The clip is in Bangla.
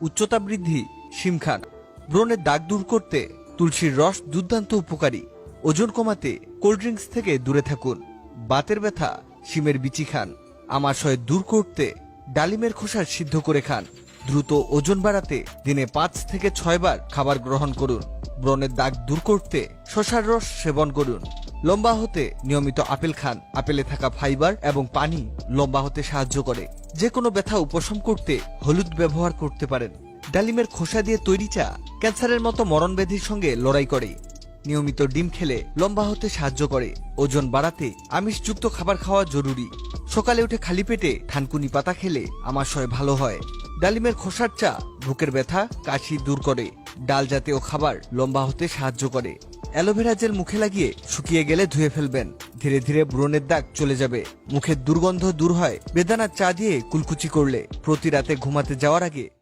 উচ্চতা বৃদ্ধি, শিম খান। ব্রণের দাগ দূর করতে তুলসীর রস দুর্দান্ত উপকারী। ওজন কমাতে কোল্ড ড্রিঙ্কস থেকে দূরে থাকুন। বাতের ব্যথা, শিমের বিচি খান। আমাশয় দূর করতে ডালিমের খোসা সিদ্ধ করে খান। দ্রুত ওজন বাড়াতে দিনে পাঁচ থেকে ছয় বার খাবার গ্রহণ করুন। ব্রণের দাগ দূর করতে শশার রস সেবন করুন। লম্বা হতে নিয়মিত আপেল খান। আপেলে থাকা ফাইবার এবং পানি লম্বা হতে সাহায্য করে। যে কোনো ব্যথা উপশম করতে হলুদ ব্যবহার করতে পারেন। ডালিমের খোসা দিয়ে তৈরি চা ক্যান্সারের মতো মরণব্যাধির সঙ্গে লড়াই করে। নিয়মিত ডিম খেলে লম্বা হতে সাহায্য করে। ওজন বাড়াতে আমিষযুক্ত খাবার খাওয়া জরুরি। সকালে উঠে খালি পেটে থানকুনি পাতা খেলে আমাশয় ভালো হয়। ডালিমের খোসার চা, বুকের ব্যথা, কাশি দূর করে। ডাল জাতীয় খাবার লম্বা হতে সাহায্য করে। অ্যালোভেরা জেল মুখে লাগিয়ে শুকিয়ে গেলে ধুয়ে ফেলবেন। ধীরে ধীরে ব্রণের দাগ চলে যাবে। মুখের দুর্গন্ধ দূর হয়। বেদানা চা দিয়ে কুলকুচি করলে। প্রতি রাতে ঘুমাতে যাওয়ার আগে